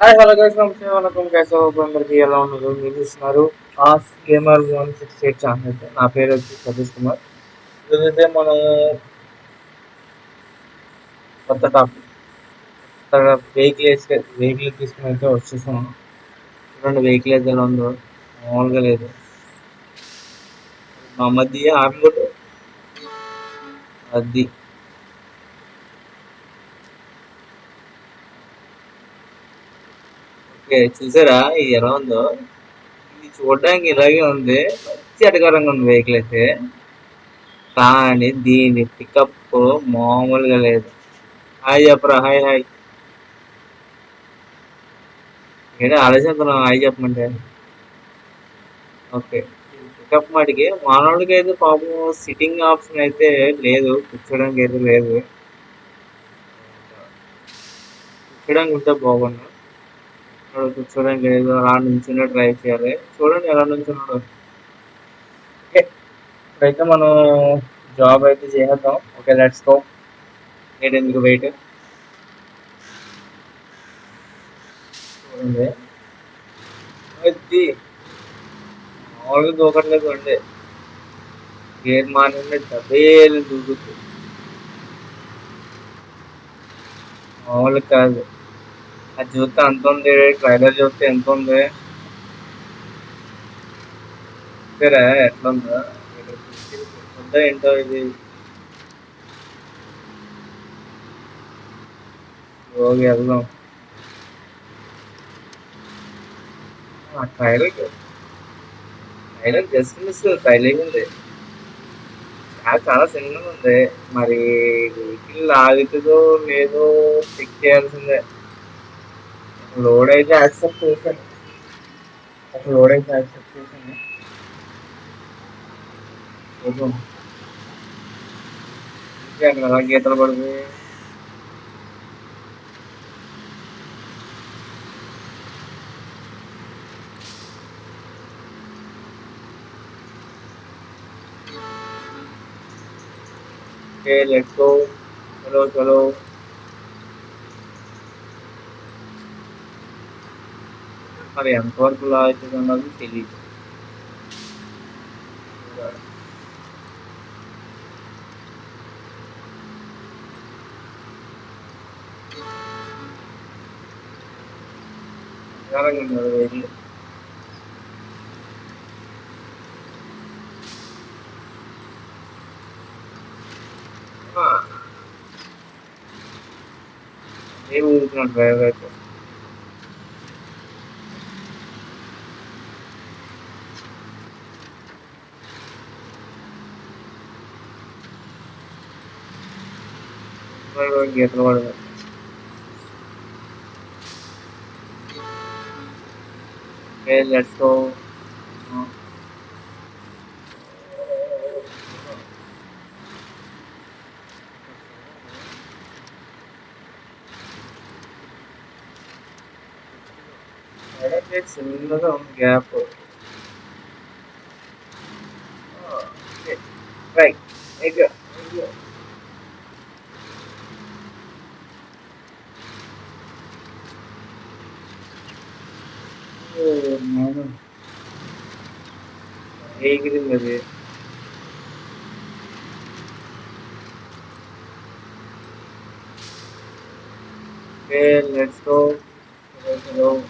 Hi hello guys నమస్తే welcome guys అందరికీ ఎలా ఉన్నారు? మీరు చూస్తున్నారు? As gamer one six eight channel నా పేరు వచ్చి సతీష్ కుమార్. ఇదైతే మనం కొత్త టాపిక్ వెహికల్ వెహికల్ తీసుకుని అయితే వచ్చేసాము. చూడండి వెహికల్ అయితే ఎలా ఉందో. మామూలుగా లేదు. మా మధ్య ఆమె కూడా అది. చూసారా? ఇది ఎలా ఉందో? ఇది చూడడానికి ఇలాగే ఉంది. మంచి అటకారంగా ఉంది వెహికల్ అయితే. కానీ దీని పికప్ మామూలుగా లేదు. హాయ్ చెప్పరా? హాయ్ హాయ్ ఏంటో ఆలోచిస్తున్నాం హాయ్ చెప్పమంటే. ఓకే. పికప్ మటుకి మానవుడికి అయితే పాపం సిట్టింగ్ ఆప్షన్ అయితే లేదు. కూర్చోడానికి అయితే లేదు. కూర్చోడానికి ఉంటే బాగుండు. ఇక్కడ కూర్చోడానికి లేదు అలా నుంచునే ట్రై చేయాలి. చూడండి ఎలా నుంచున్నాడు. ఓకే ఇప్పుడైతే మనం జాబ్ అయితే చేసేద్దాం. ఓకే లెట్స్ గో నేను ఎందుకు వెయిట్ చూడండి. అది మామూలుగా దూకట్లేదు అండి గేర్ మానే డబ్బేలు దూకుతుంది. మామూలు కాదు. అది చూస్తే అంత ఉంది ట్రైలర్ చూస్తే ఎంత ఉంది? సరే ఎట్లా ఉందా? ఉందా ఏంటో ఇది? ఓకే వెళ్దాం. Trailer trailer just miss trailing ఉంది చాలా చాలా ఉంది. మరి వెహికల్ ఆగుతుందో లేదో చెక్ చేయాల్సిందే. लोडेड एक्सेप्टेशन लोडेड एक्सेप्टेशन है देखो क्या लगा गेटर तो बढ़ गए Okay, let's go. Hello, hello. හරියන් කවර්කුලා එක ගන්නවා තෙලි ഇറങ്ങുന്നത് വരി ആ ഡ്രൈവർ గీతలు పడదు Okay, let's go. చిన్నగా ఉంది gap right Okay, let's go. Hello.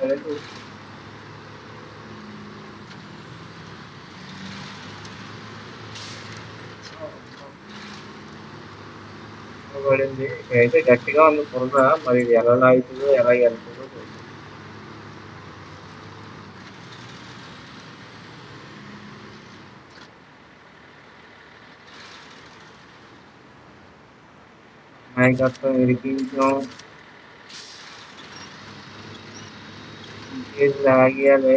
Hello. పడింది. అయితే గట్టిగా ఉంది బురద మరి ఇది ఎలా లాగుతుందో ఎలా వెళ్తుందో మాయకత్వం నాయకత్వం ఇరికించాం ఇంకేది లాగియాలి?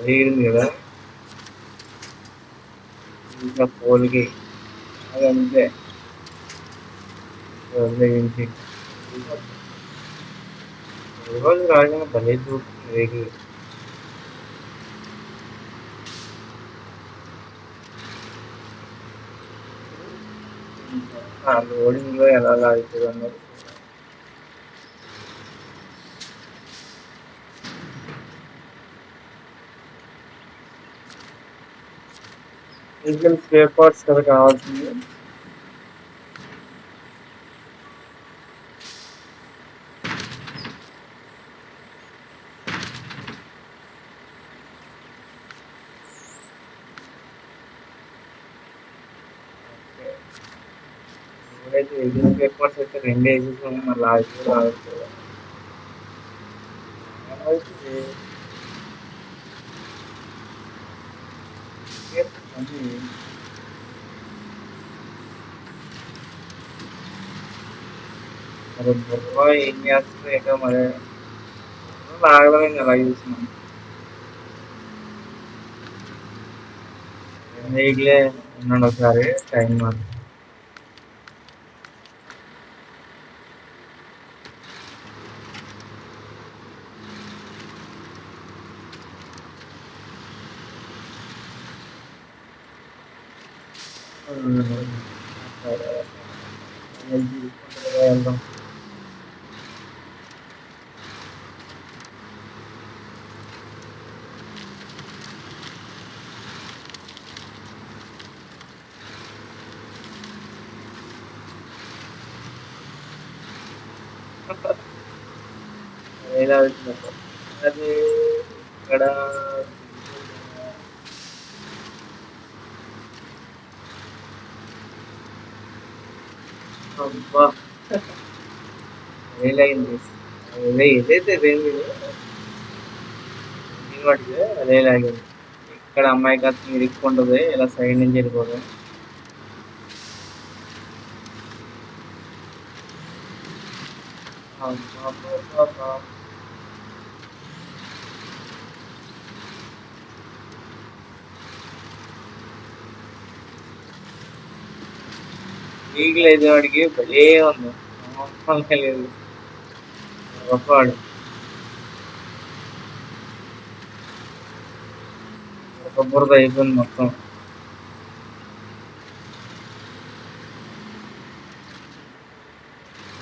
వేగింది కదా ఇంకా పోలికి అది అంతే వేగించి రోజు రాగానే భలే చూస్తుంది వేగి ఆ లోడింగ్ లో ఎలా లాగుతుంది అన్నది వెహికల్ స్పేర్ పార్ట్స్ కదా కావాల్సింది ఇప్పుడైతే వెహికల్ స్పేర్ పార్ట్స్ అయితే రెండు వేసేసాము మళ్ళీ లాగుతుంది లాగుతుంది అది మరి బుర్ర ఏం చేస్తుంది ఏంటో మరి లాగడం అలా చూస్తున్నాం వెహికలే ఉన్నాడు ఒకసారి టైం మరి எல்லாம் ஏதாவது அது கடா అబ్బా వేలైంది అదే ఏదైతే ఇదేంది దీని వాటికి అదే లాగింది ఇక్కడ అమ్మాయి కాస్త ఇరుక్కుంటుంది ఇలా సైడ్ నుంచి వెళ్ళిపోతుంది అబ్బా ఈగలు అయితే వాడికి భలే ఉంది. లేదు. గొప్పవాడు ఒక బురద అయిపోయింది మొత్తం.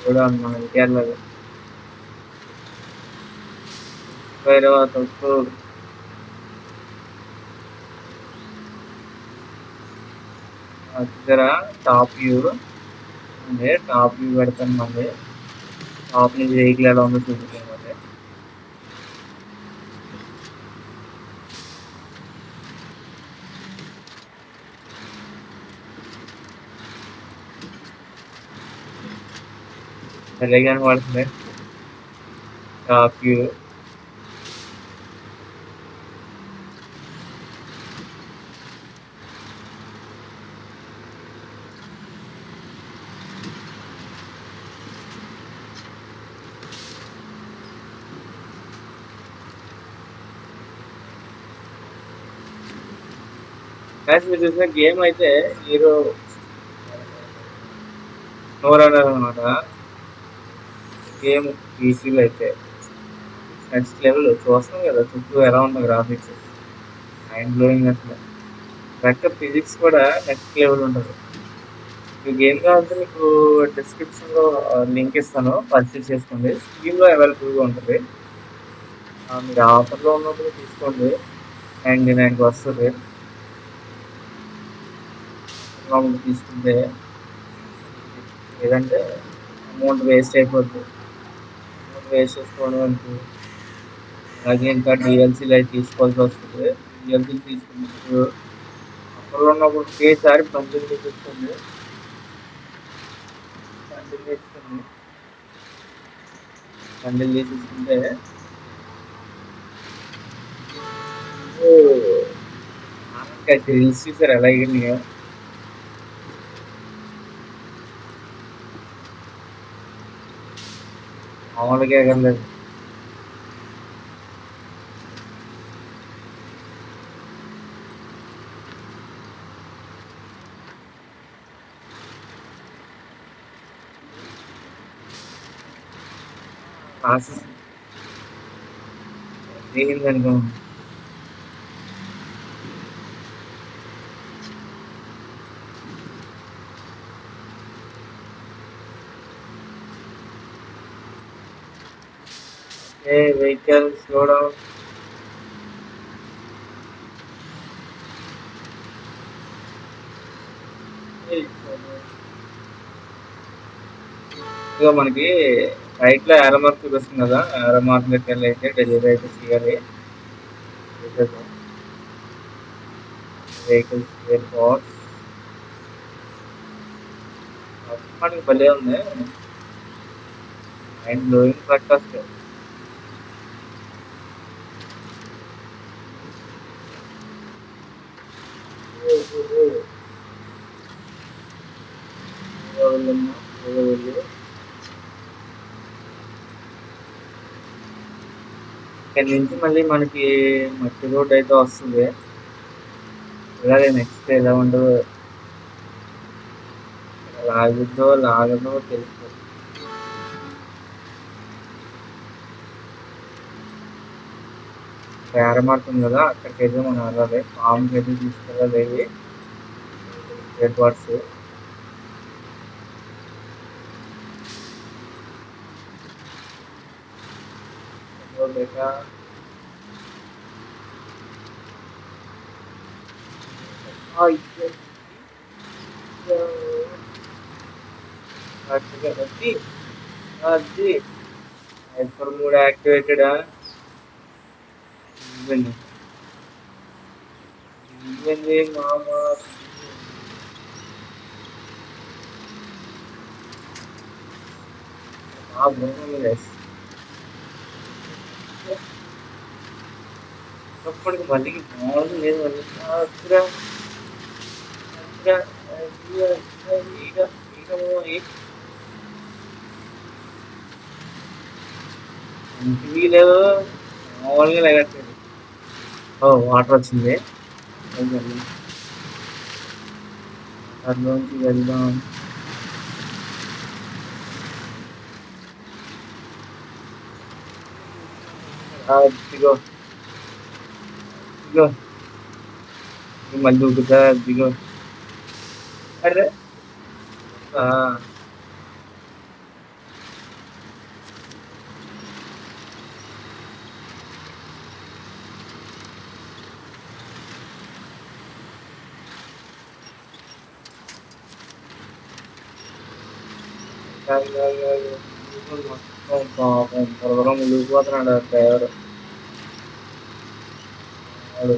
కూడా మనం కేరళలో తర్వాత వస్తూ దగ్గర టాప్ వ్యూ. म्हणजे टॉप विवर्तनमध्ये टॉप म्हणजे एकला लावून सुटकेमध्ये एलेगन वर्ड में टॉप व्यू పడుతుంది మీరు చూసిన గేమ్ అయితే హీరో నోర్ అన్నారు అనమాట గేమ్ ఈసీలో అయితే నెక్స్ట్ లెవెల్ చూస్తాం కదా చుట్టూ ఎలా ఉంది గ్రాఫిక్స్ మైండ్ బ్లోయింగ్ అట్లా. కరెక్ట్ ఫిజిక్స్ కూడా నెక్స్ట్ లెవెల్ ఉంటుంది. ఈ గేమ్ కావాలంటే మీకు డిస్క్రిప్షన్లో లింక్ ఇస్తాను. పర్చేస్ చేసుకోండి. స్కీమ్లో అవైలబుల్గా ఉంటుంది. మీరు ఆఫర్లో ఉన్నప్పుడు తీసుకోండి. నైంటీ నైన్కి వస్తుంది ప్రాబ్లం తీసుకుంటే లేదంటే అమౌంట్ వేస్ట్ అయిపోద్ది. అమౌంట్ వేస్ట్ చేసుకోవడం అంటే అలాగే ఇంకా డిఎల్సీలు అయితే తీసుకోవాల్సి వస్తుంది. డిఎల్సీలు తీసుకున్నప్పుడు అప్పుడు ఉన్నప్పుడు ఒకేసారి పంపిణీ చూపిస్తుంది పంపిణీ ఇస్తుంది కండలు తీసుకుంటే రీల్స్ చూసారు? ఎలా ఎగిరినాయో మామూలుగా ఎగరలేదు ప్రాసెస్ దిగిందనుకో ఏ వెహికల్ స్లో డౌన్ ఇక మనకి రైట్లో ఏరో మార్క్ చూపిస్తుంది కదా. యారో మార్క్ దగ్గర అయితే డెలివరీ అయితే చేయాలి. వెహికల్స్ స్పేర్ పార్ట్స్ మనకి భలే ఉంది. అండ్ బ్లోయింగ్ వాళ్ళమ్మ వస్తాయి ఇక్కడ నుంచి మళ్ళీ మనకి మట్టి రోడ్ అయితే వస్తుంది. అలాగే నెక్స్ట్ ఎలా ఉండదు లాగుద్దో లాగదో తెలుసు ప్రారంభమవుతుంది కదా అక్కడికైతే మనం వెళ్ళాలి ఫామ్కి అయితే తీసుకెళ్ళాలి రెడ్ వాట్స్ देखा అది అది హైపర్ మోడ్ యాక్టివేటెడ్ ఇవ్వండి ఇవ్వండి మామ ఆ బొమ్మ అప్పటికి మళ్ళీ మామూలుగా లేదు మళ్ళీ అక్కడ అక్కడ ఈగ ఈగ ఇంటికి లేదు మామూలుగా లేగట్లేదు ఓ వాటర్ వచ్చింది అందులోంచి వెళ్దాం ఇదిగో go. Malugod na, di juga Are, ah, Thank ada వాడు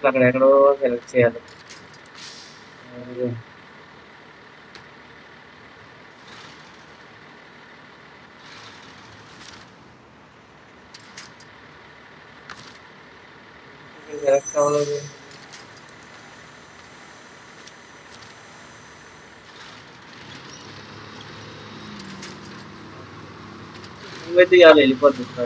అక్కడ ఎక్కడో సెలెక్ట్ చేయాలి సెలెక్ట్ అవ్వలేదు నువ్వైతే ఇవాళ వెళ్ళిపోతుంది కదా.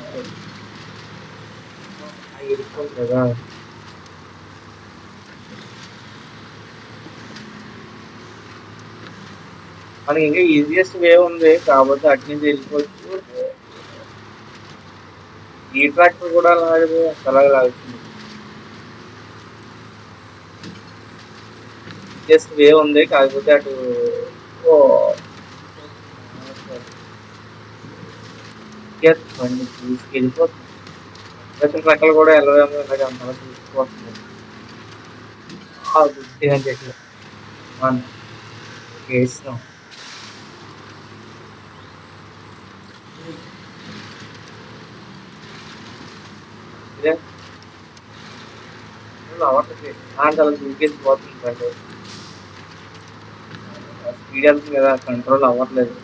మనకి ఇంకా ఈజియెస్ట్ వే ఉంది కాకపోతే అటు నుంచి వెళ్ళిపోవచ్చు ఈ ట్రాక్టర్ కూడా లాగదు అలాగే లాగుతుంది. ఈజియెస్ట్ వే ఉంది కాకపోతే అటు బండి తీసుకెళ్ళిపోతుంది ప్రతి ట్రక్కలు కూడా వెళ్ళవేమో ఇలాగ అంతలా తీసుకుపోతుంది బుద్ధి అని చెప్పి మనం వేస్తాం అవ్వట్లేదు దాంట్లో అలా దూకేసిపోతుంది బండి స్పీడ్ వెళ్తుంది కదా కంట్రోల్ అవ్వట్లేదు.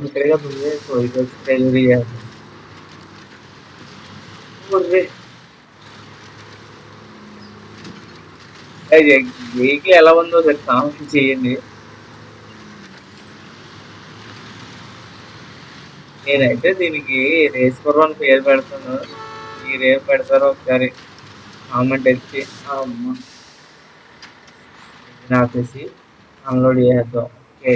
ఆమె करेगा तुझे సో ఇది వచ్చి డెలివరీ వెహికల్ ఎలా ఉందో సార్ కామెంట్ చేయండి నేనైతే దీనికి రేస్ అని పేరు పెడతాను మీరు ఏం పెడతారో ఒకసారి కామెంట్ వచ్చి అమ్మ ఇది అన్లోడ్ చేద్దాం ఓకే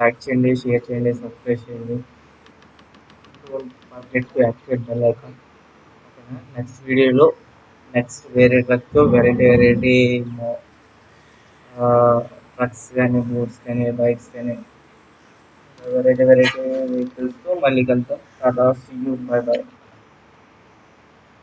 లైక్ చేయండి షేర్ చేయండి సబ్స్క్రైబ్ చేయండి. మార్కెట్ టు యాక్టివేట్ బెల్ ఐకాన్ ఓకేనా? నెక్స్ట్ వీడియోలో నెక్స్ట్ వేరే ట్రక్తో వెరైటీ వెరైటీ ట్రక్స్ కానీ బోట్స్ కానీ బైక్స్ కానీ వెరైటీ వెరైటీ వెహికల్స్తో మళ్ళీ కలుద్దాం. Tata see you bye bye